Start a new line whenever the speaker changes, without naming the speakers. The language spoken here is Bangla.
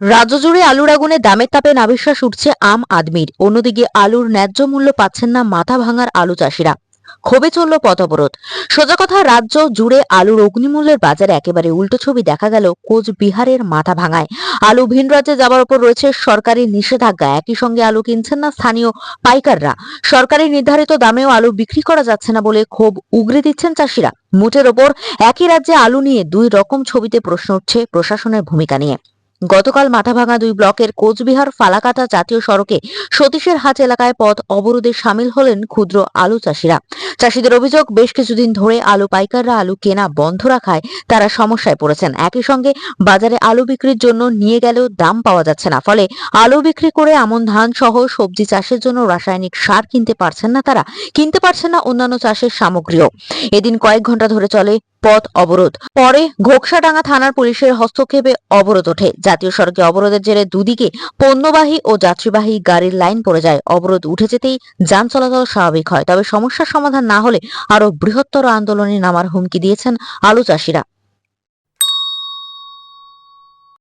রাজ্য জুড়ে আলুর আগুনে দামের তাপে নাবিশ্বাস উঠছে আম আদমির। অন্যদিকে আলুর ন্যায্য মূল্য পাচ্ছেন না মাথা ভাঙার আলু চাষিরা। ক্ষোভে চলল পথ অবরোধ সোজা কথা, রাজ্য জুড়ে আলুর অগ্নিমূল্যের বাজারে একেবারে উল্টো ছবি দেখা গেল কোচবিহারের মাথা ভাঙায়। আলু ভিন রাজ্যে যাওয়ার উপর রয়েছে সরকারি নিষেধাজ্ঞা। একই সঙ্গে আলু কিনছেন না স্থানীয় পাইকাররা। সরকারি নির্ধারিত দামেও আলু বিক্রি করা যাচ্ছে না বলে ক্ষোভ উগরে দিচ্ছেন চাষিরা। মুটের ওপর একই রাজ্যে আলু নিয়ে দুই রকম ছবিতে প্রশ্ন উঠছে প্রশাসনের ভূমিকা নিয়ে। গতকাল মাথাভাঙা দুই ব্লকের কোচবিহার ফালাকাটা জাতীয় সড়কে সতীশের হাট এলাকায় পথ অবরোধে সামিল হলেন ক্ষুদ্র আলু চাষিরা। চাষিদের অভিযোগ, বেশ কিছুদিন ধরে আলু পাইকাররা আলু কেনা বন্ধ রাখায় তারা সমস্যায় পড়েছেন। একই সঙ্গে বাজারে আলু বিক্রির জন্য নিয়ে গেলেও দাম পাওয়া যাচ্ছে না। ফলে আলু বিক্রি করে আমন ধান সহ সবজি চাষের জন্য রাসায়নিক সার কিনতে পারছেন না তারা। কিনতে পারছেন না অন্যান্য চাষের সামগ্রীও। এদিন কয়েক ঘণ্টা ধরে চলে পথ অবরোধ। পরে ঘোকসাডাঙ্গা থানার পুলিশের হস্তক্ষেপে অবরোধ ওঠে। জাতীয় সড়কে অবরোধের জেরে দুদিকে পণ্যবাহী ও যাত্রীবাহী গাড়ির লাইন পড়ে যায়। অবরোধ উঠে যেতেই যান চলাচল স্বাভাবিক হয়। তবে সমস্যার সমাধান না হলে আরও বৃহত্তর আন্দোলনে নামার হুমকি দিয়েছেন আলু চাষিরা।